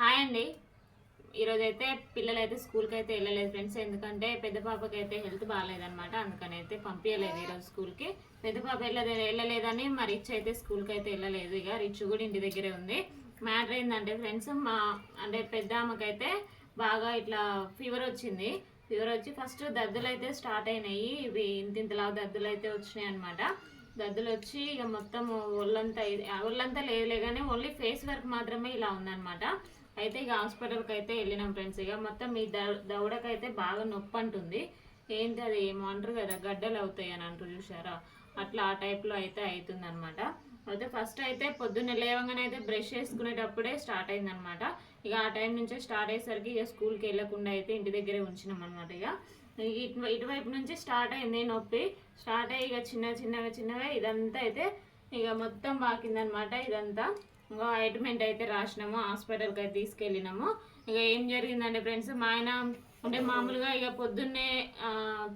Hi అండి. ఈరోజు అయితే పిల్లలు అయితే స్కూల్కి అయితే వెళ్ళలేదు ఫ్రెండ్స్. ఎందుకంటే పెద్ద పాపకి అయితే హెల్త్ బాగాలేదనమాట అందుకని అయితే పంపించలేదు ఈరోజు స్కూల్కి. పెద్ద పాప వెళ్ళలేదు వెళ్ళలేదని మా రిచ్ అయితే స్కూల్కి అయితే వెళ్ళలేదు. ఇక రిచ్ కూడా ఇంటి దగ్గరే ఉంది. మ్యాటర్ ఏంటంటే ఫ్రెండ్స్ మా అంటే పెద్ద ఆమెకైతే బాగా ఇట్లా ఫీవర్ వచ్చింది. ఫీవర్ వచ్చి ఫస్ట్ దద్దులు అయితే స్టార్ట్ అయినాయి. ఇవి ఇంత ఇంతలా దద్దులు అయితే వచ్చినాయి అనమాట దద్దులు వచ్చి ఇక మొత్తం ఒళ్ళంతా ఒళ్ళంతా లేదులే కానీ ఓన్లీ ఫేస్ వర్క్ మాత్రమే ఇలా ఉందన్నమాట. అయితే ఇక హాస్పిటల్కి అయితే వెళ్ళినాం ఫ్రెండ్స్ ఇక మొత్తం మీ దవడకైతే బాగా నొప్పి అంటుంది. ఏంటి అది ఏమంటారు కదా గడ్డలు అవుతాయి అని అంటారు చూసారా అట్లా ఆ టైప్లో అయితే అవుతుంది అనమాట అయితే ఫస్ట్ అయితే పొద్దున్న లేవగానే అయితే బ్రష్ చేసుకునేటప్పుడే స్టార్ట్ అయిందనమాట ఇక ఆ టైం నుంచే స్టార్ట్ అయ్యేసరికి ఇక స్కూల్కి వెళ్ళకుండా అయితే ఇంటి దగ్గరే ఉంచినాం అనమాట ఇక ఇటు ఇటువైపు నుంచి స్టార్ట్ అయింది నొప్పి. స్టార్ట్ అయ్యి ఇక చిన్న చిన్నగా చిన్నగా ఇదంతా అయితే ఇక మొత్తం బాకిందనమాట ఇదంతా. ఇంకా ఆయింట్మెంట్ అయితే రాసినాము హాస్పిటల్కి అయితే తీసుకెళ్ళినాము. ఇక ఏం జరిగిందంటే ఫ్రెండ్స్ మా ఆయన అంటే మామూలుగా ఇక పొద్దున్నే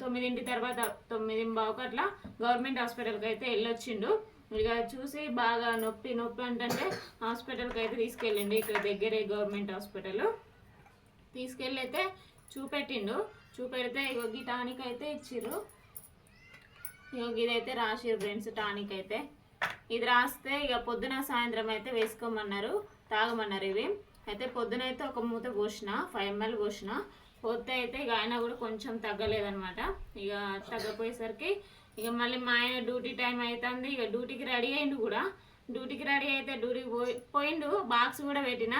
తొమ్మిదింటి తర్వాత తొమ్మిది బావుకు అట్లా గవర్నమెంట్ హాస్పిటల్కి అయితే వెళ్ళొచ్చిండు. ఇక చూసి బాగా నొప్పి నొప్పి అంటే హాస్పిటల్కి అయితే తీసుకెళ్ళిండు. ఇక్కడ దగ్గరే గవర్నమెంట్ హాస్పిటల్ తీసుకెళ్ళి అయితే చూపెట్టిండు. చూపెడితే ఇగో ఈ టానిక్ అయితే ఇచ్చిర్రు. ఇగో ఇదైతే రాసిరు ఫ్రెండ్స్ టానిక్ అయితే. ఇది రాస్తే ఇక పొద్దున సాయంత్రం అయితే వేసుకోమన్నారు తాగమన్నారు ఇవి. అయితే పొద్దున అయితే ఒక మూత పోసిన ఫైవ్ ఎంఎల్ పోసిన. పోతే అయితే ఇక ఆయన కూడా కొంచెం తగ్గలేదనమాట ఇక తగ్గపోయేసరికి ఇక మళ్ళీ మా ఆయన డ్యూటీ టైం అవుతుంది ఇక డ్యూటీకి రెడీ అయిండు కూడా. డ్యూటీకి రెడీ అయితే డ్యూటీకి పోయి పోయిండు. బాక్స్ కూడా పెట్టిన.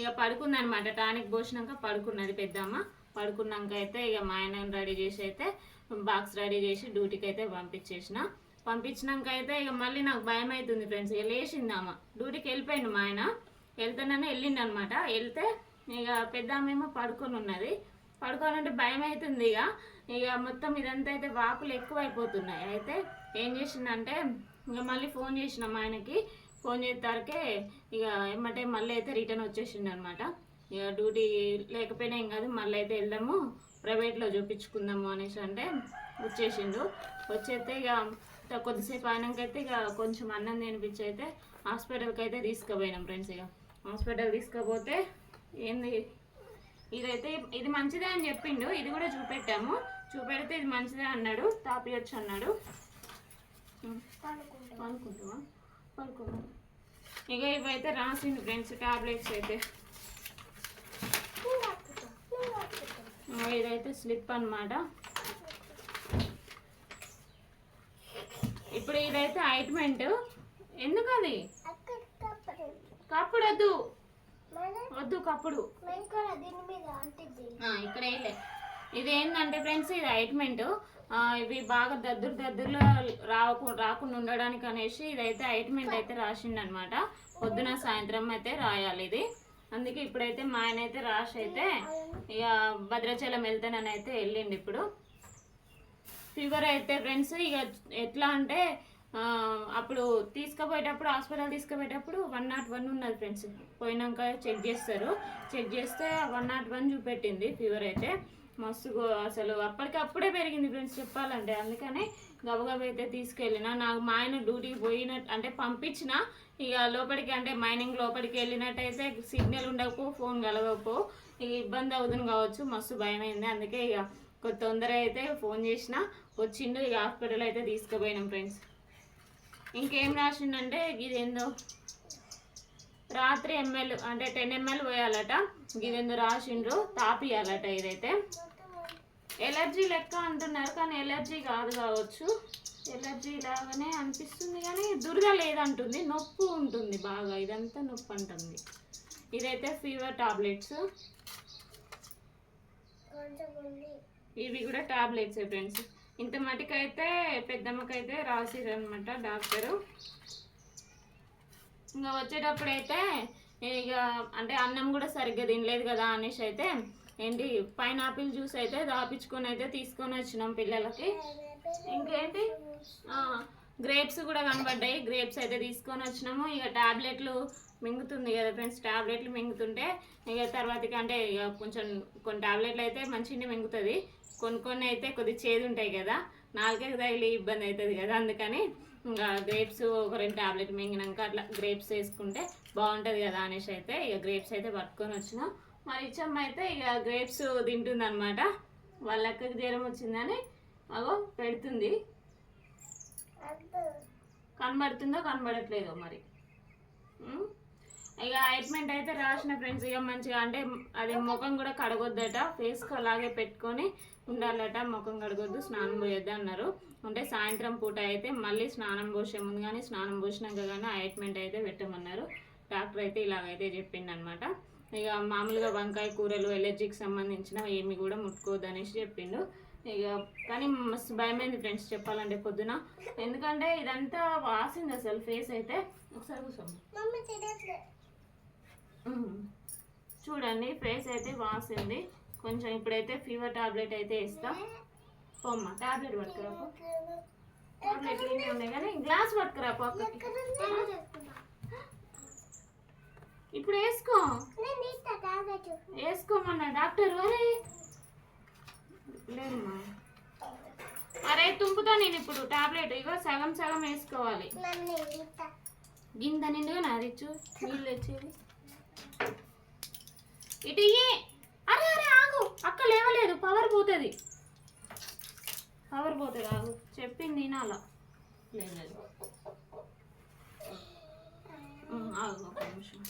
ఇక పడుకుందనమాట టానిక్ పోసినాక పడుకున్నది పెద్దమ్మ. పడుకున్నాక అయితే ఇక మా ఆయన రెడీ చేసి అయితే బాక్స్ రెడీ చేసి డ్యూటీకి అయితే పంపించేసిన. పంపించినాక అయితే ఇక మళ్ళీ నాకు భయం అవుతుంది ఫ్రెండ్స్. ఇక లేచింది ఆమె. డ్యూటీకి వెళ్ళిపోయిండు మా ఆయన. వెళ్తానని వెళ్ళిండు అనమాట వెళ్తే ఇక పెద్ద ఆమె పడుకొని ఉన్నది. పడుకోవాలంటే భయం అవుతుంది ఇక. ఇక మొత్తం ఇదంతా అయితే వాపులు ఎక్కువైపోతున్నాయి. అయితే ఏం చేసిందంటే ఇక మళ్ళీ ఫోన్ చేసిన మా ఆయనకి. ఫోన్ చేసేసరికి ఇక ఏమంటే మళ్ళీ అయితే రిటర్న్ వచ్చేసిండు అనమాట ఇక డ్యూటీ లేకపోయినా ఏం కాదు మళ్ళీ అయితే వెళ్దాము ప్రైవేట్లో చూపించుకుందాము అనేసి అంటే వచ్చేసిండు. వచ్చేస్తే ఇక కొద్దిసేపు కొద్దిసేపు అయినాకైతే ఇక కొంచెం అన్నం తినిపించి అయితే హాస్పిటల్కి అయితే తీసుకుపోయినాం ఫ్రెండ్స్ ఇక. హాస్పిటల్ తీసుకుపోతే ఏంది? ఇదైతే ఇది మంచిదే అని చెప్పిండు. ఇది కూడా చూపెట్టాము. చూపెడితే ఇది మంచిదే అన్నాడు. తాపియొచ్చు అన్నాడు. పనుకుంటావా పనుకుంటా ఇక ఇవైతే రాసిండు ఫ్రెండ్స్ టాబ్లెట్స్ అయితే. ఇదైతే స్లిప్ అన్నమాట. ఇప్పుడు ఇదైతే ఆయింట్మెంట్ ఎందుకు అది కప్పుడు వద్దు. వద్దు కప్పుడు. ఇక్కడ వేయలే ఇది ఏంటంటే ఫ్రెండ్స్ ఇది ఆయింట్మెంట్ ఇవి బాగా దద్దురు దద్దుర్లు రాకు రాకుండా ఉండడానికి అనేసి ఇదైతే ఆయింట్మెంట్ అయితే రాసిండు అనమాట పొద్దున సాయంత్రం అయితే రాయాలి ఇది. అందుకే ఇప్పుడైతే మా ఆయన అయితే రాసి అయితే ఇక భద్రాచలం వెళ్తానని అయితే వెళ్ళిండు ఇప్పుడు. ఫీవర్ అయితే ఫ్రెండ్స్ ఇక ఎట్లా అంటే అప్పుడు తీసుకుపోయేటప్పుడు హాస్పిటల్ తీసుకుపోయేటప్పుడు వన్ నాట్ వన్ ఉన్నది ఫ్రెండ్స్. పోయినాక చెక్ చేస్తారు. చెక్ చేస్తే వన్ నాట్ వన్ చూపెట్టింది ఫీవర్ అయితే. మస్తు అసలు అప్పటికప్పుడే పెరిగింది ఫ్రెండ్స్ చెప్పాలంటే. అందుకని గబగబ అయితే తీసుకెళ్ళిన. నాకు మా ఆయన డ్యూటీకి పోయినట్టు అంటే పంపించిన. ఇక లోపలికి అంటే మైనింగ్ లోపలికి వెళ్ళినట్టయితే సిగ్నల్ ఉండకపో ఫోన్ కలగకపో. ఇక ఇబ్బంది అవుతుంది కావచ్చు. మస్తు భయం అయింది అందుకే ఇక తొందర అయితే ఫోన్ చేసిన వచ్చిండు ఇక హాస్పిటల్ అయితే తీసుకుపోయినాం ఫ్రెండ్స్. ఇంకేం రాసిండంటే ఇదేందో రాత్రి ఎంఎల్ అంటే టెన్ ఎంఎల్ పోయాలట. ఇదేందో రాసిండ్రు తాపియాలట ఇదైతే. ఎలర్జీ లెక్క అంటున్నారు కానీ ఎలర్జీ కాదు కావచ్చు. ఎలర్జీ లాగానే అనిపిస్తుంది కానీ దురద లేదంటుంది నొప్పి ఉంటుంది బాగా ఇదంతా నొప్పి అంటుంది. ఇదైతే ఫీవర్ టాబ్లెట్స్. ఇవి కూడా టాబ్లెట్స్ ఫ్రెండ్స్. ఇంత మటుకైతే పెద్దమ్మకైతే రాసిరనమాట డాక్టరు. ఇంకా వచ్చేటప్పుడు అయితే ఇక అంటే అన్నం కూడా సరిగ్గా తినలేదు కదా అనేసి అయితే ఏంటి పైనాపిల్ జ్యూస్ అయితే దాపించుకొని అయితే తీసుకొని వచ్చినాం పిల్లలకి. ఇంకేంటి? గ్రేప్స్ కూడా కనబడ్డాయి. గ్రేప్స్ అయితే తీసుకొని వచ్చినాము. ఇక టాబ్లెట్లు మింగుతుంది కదా ఫ్రెండ్స్. టాబ్లెట్లు మింగుతుంటే ఇక తర్వాతకి అంటే ఇక కొంచెం కొన్ని టాబ్లెట్లు అయితే మంచిగానే మింగుతుంది. కొన్ని కొన్ని అయితే కొద్ది చేదు ఉంటాయి కదా నాలుగే తగిలి ఇబ్బంది అవుతుంది కదా అందుకని ఇంకా గ్రేప్స్ ఒక రెండు టాబ్లెట్ మింగినాక అట్లా గ్రేప్స్ వేసుకుంటే బాగుంటుంది కదా అనేసి అయితే ఇక గ్రేప్స్ అయితే పట్టుకొని వచ్చిన. మరి ఇచ్చమ్మ అయితే ఇక గ్రేప్స్ తింటుంది అనమాట వాళ్ళక్కకి జ్వరం వచ్చిందని అగో పెడుతుంది. కనబడుతుందో కనబడట్లేదో మరి. ఇక ఆయింట్మెంట్ అయితే రాసిన ఫ్రెండ్స్ ఇక మంచిగా అంటే అది ముఖం కూడా కడగొద్దట ఫేస్ అలాగే పెట్టుకొని ఉండాలట ముఖం కడగొద్దు స్నానం పోయొద్దు అన్నారు. అంటే సాయంత్రం పూట అయితే మళ్ళీ స్నానం పోసే ముందు కానీ స్నానం పోసినాక కానీ ఆయింట్మెంట్ అయితే పెట్టమన్నారు. డాక్టర్ అయితే ఇలాగైతే చెప్పిండు అనమాట ఇక మామూలుగా వంకాయ కూరలు ఎలర్జీకి సంబంధించిన ఏమి కూడా ముట్టుకోవద్దు అనేసి చెప్పిండు. ఇక కానీ మస్తు భయమైంది ఫ్రెండ్స్ చెప్పాలంటే పొద్దున. ఎందుకంటే ఇదంతా వాసింది అసలు ఫేస్ అయితే. ఒకసారి కూర్చోండి. చూడండి ఫేస్ అయితే వాసింది. కొంచెం ఇప్పుడైతే ఫీవర్ టాబ్లెట్ అయితే ఇస్తాం పొమ్మ టాబ్లెట్ పట్టుకురాపు. టాబ్లెట్ ఏమి ఉన్నాయి కానీ గ్లాస్ పట్టుకురాపు ఇప్పుడు వేసుకో. వేసుకోమన్నా డాక్టర్ అరే లేమ్మా అరే తుంపుతా నేను ఇప్పుడు టాబ్లెట్ ఇగో సగం సగం వేసుకోవాలి. గింత నిండుగా నాదిచ్చు నీళ్ళు వచ్చేది ఇటు ఇయ్యి. అరే అరే ఆగు అక్క లేవలేదు పవర్ పోతుంది. పవర్ పోతుంది ఆగు చెప్పింది ఉమ్, ఆగు ఒక నిమిషం.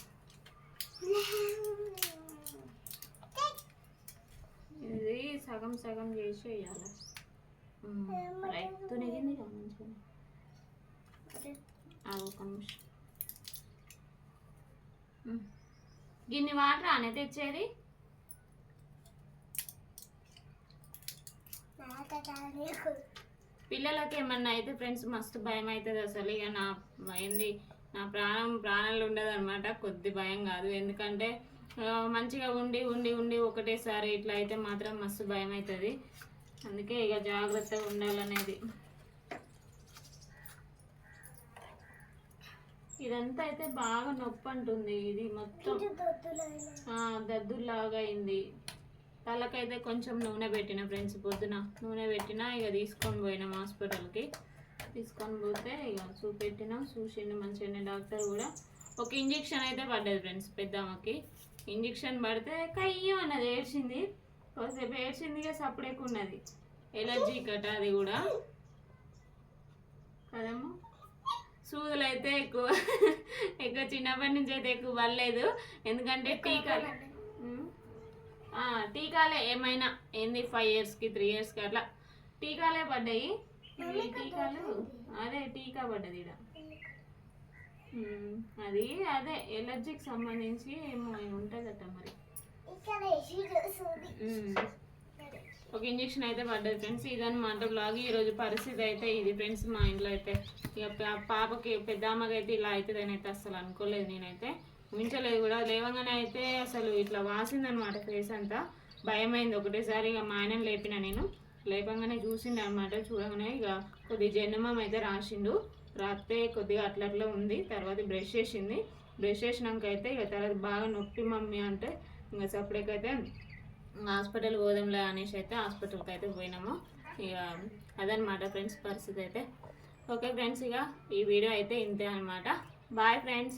ఇది సగం సగం చేసి వేయాలి? రైట్ నెగింది కదా మంచిగా. ఒక నిమిషం. గిన్ని వాటర్ అనే తెచ్చేది? పిల్లలకి ఏమన్నా అయితే ఫ్రెండ్స్ మస్తు భయం అవుతుంది అసలు. ఇక నా ఏంది నా ప్రాణం ప్రాణాలు ఉండదు అనమాట కొద్ది భయం కాదు. ఎందుకంటే మంచిగా ఉండి ఉండి ఉండి ఒకటేసారి ఇట్లా అయితే మాత్రం మస్తు భయం అవుతుంది. అందుకే ఇక జాగ్రత్తగా ఉండాలనేది. ఇదంతా అయితే బాగా నొప్పి అంటుంది. ఇది మొత్తం దద్దులాగా అయింది. తలకైతే కొంచెం నూనె పెట్టిన ఫ్రెండ్స్ పొద్దున నూనె పెట్టిన ఇక తీసుకొని పోయినాం హాస్పిటల్కి. తీసుకొని పోతే ఇక చూపెట్టినాం చూసిండు మంచిగానే డాక్టర్ కూడా. ఒక ఇంజెక్షన్ అయితే పడ్డది ఫ్రెండ్స్ పెద్దమ్మకి. ఇంజెక్షన్ పడితే కయ్యం అన్నది ఏడ్చింది. కొద్దిసేపు ఏడ్చింది ఇక సప్పుడేకు ఉన్నది ఎలర్జీ కట అది కూడా. కదమ్మా? సూదులు అయితే ఎక్కువ ఎక్కువ చిన్నప్పటి నుంచి అయితే ఎక్కువ పడలేదు. ఎందుకంటే టీకా టీకాలే ఏమైనా? ఏంది ఫైవ్ ఇయర్స్కి త్రీ ఇయర్స్కి అట్లా. టీకాలే పడ్డాయి. టీకాలు అదే టీకా పడ్డది ఇక్కడ అది అదే ఎలర్జీకి సంబంధించి ఏమో ఉంటుందట మరి. ఒక ఇంజక్షన్ అయితే పడ్డది ఫ్రెండ్స్. ఇదన్నమాట బ్లాగ్ ఈరోజు పరిస్థితి అయితే ఇది ఫ్రెండ్స్ మా ఇంట్లో అయితే. ఇక పా- పాపకి పెద్ద అమ్మకి అయితే ఇలా అవుతుందని అయితే అసలు అనుకోలేదు నేనైతే. ఉంచలేదు కూడా. లేవగానే అయితే అసలు ఇట్లా వాసిందనమాట ఫేస్ అంతా. భయమైంది. ఒకటేసారి ఇక మా ఆయనని లేపిన నేను. లేపంగానే చూసిండు అనమాట చూడగానే ఇక కొద్ది జన్మం అయితే రాసిండు. రాస్తే కొద్దిగా అట్లా అట్లా ఉంది. తర్వాత బ్రష్ చేసింది. బ్రష్ చేసినాక అయితే ఇక తర్వాత బాగా నొప్పి మమ్మీ అంటే ఇంకా సపరేకైతే హాస్పిటల్ పోదాంలే అనేసి అయితే హాస్పిటల్కి అయితే పోయినాము. ఇక అదనమాట ఫ్రెండ్స్ పరిస్థితి అయితే. ఓకే ఫ్రెండ్స్ ఇక ఈ వీడియో అయితే ఇంతే అనమాట. Bye friends